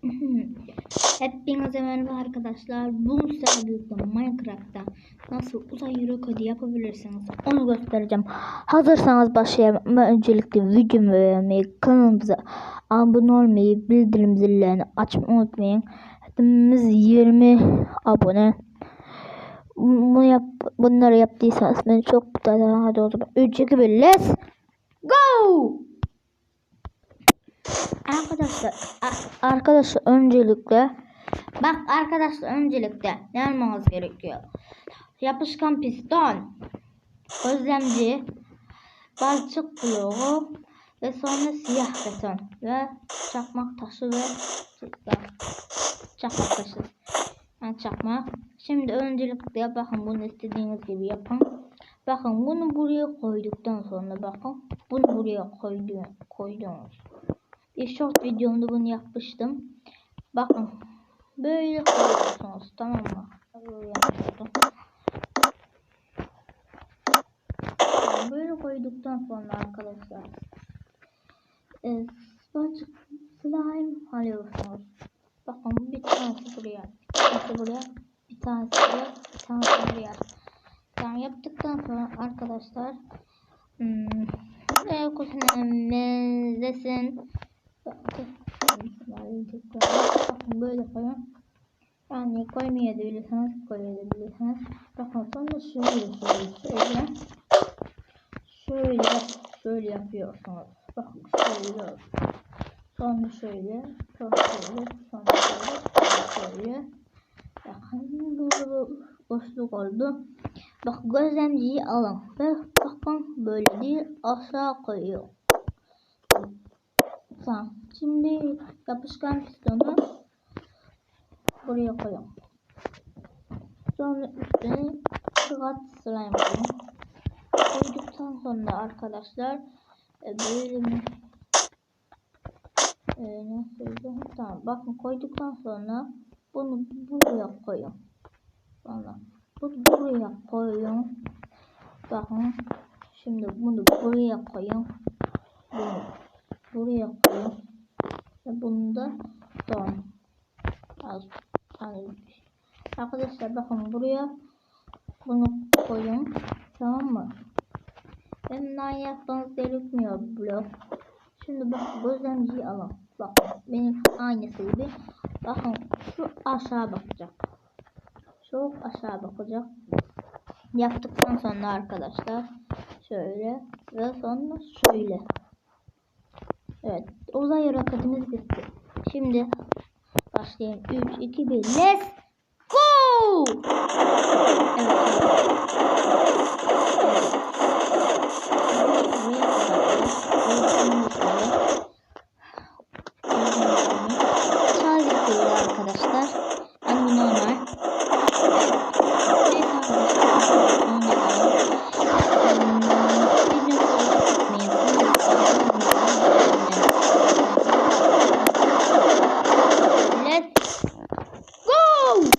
Hepinize merhaba arkadaşlar. Bu sefer Minecraft'ta nasıl uzay yürü kodu yapabilirsiniz onu göstereceğim. Hazırsanız başlayalım. Ama öncelikle videomu beğenmeyi, kanalımıza abone olmayı, bildirim zillerini açmayı unutmayın. Hepimiz 20 abone. Bunu yap, bunları yaptıysanız beni çok mutlu eder. Hadi o zaman 3, 2, 1, let's go! Arkadaşlar arkadaşlar öncelikle bak arkadaşlar öncelikle ne almamız gerekiyor? Yapışkan piston, gözlemci, balçık bloğu ve sonra siyah beton ve çakmak taşı ve çakmak taşı. Yani çakmak. Şimdi öncelikle bakın bunu istediğiniz gibi yapın. Bakın bunu buraya koyduktan sonra bakın bunu buraya koydu, koydunuz. Short videomda bunu yapmıştım. Bakın. Böyle koyuyorsunuz. Tamam mı? Böyle koyduktan sonra arkadaşlar. E, slime alıyorsunuz. Bakın bir tanesi buraya. Bir tanesi buraya. Bir tanesi buraya. Bir tanesi buraya. Yani yaptıktan sonra arkadaşlar hmm, kutumun benzesin Bakın böyle koyun. Yani koymayabilirsiniz, koyabilirsiniz. Bakın sonra şöyle şöyle şöyle şöyle yapıyorsunuz. Bakın şöyle sonra şöyle sonra şöyle sonra şöyle şöyle bakın böyle boşluk oldu. Bak gözlemciyi alın ve bakın böyle değil aşağı koyuyor. Tamam. Şimdi yapışkan pistonu buraya koyalım. Sonra üstüne kıvat slime koyalım. Koyduktan sonra arkadaşlar e, böyle mi? E, nasıl Tamam. Bakın koyduktan sonra bunu buraya koyun. Sonra bunu buraya koyun. Bakın. Şimdi bunu buraya koyun. Buraya koyun. Ve bunu da son. Az. Yani Arkadaşlar bakın buraya bunu koyun. Tamam mı? Hemen yapmanız gerekmiyor blok. Şimdi bak gözlemciyi alın. Bak benim aynısı gibi. Bakın şu aşağı bakacak. Çok aşağı bakacak. Yaptıktan sonra arkadaşlar şöyle ve sonra şöyle. Evet. Uzay roketimiz bitti. Şimdi başlayalım. 3, 2, 1. Let's go! Evet.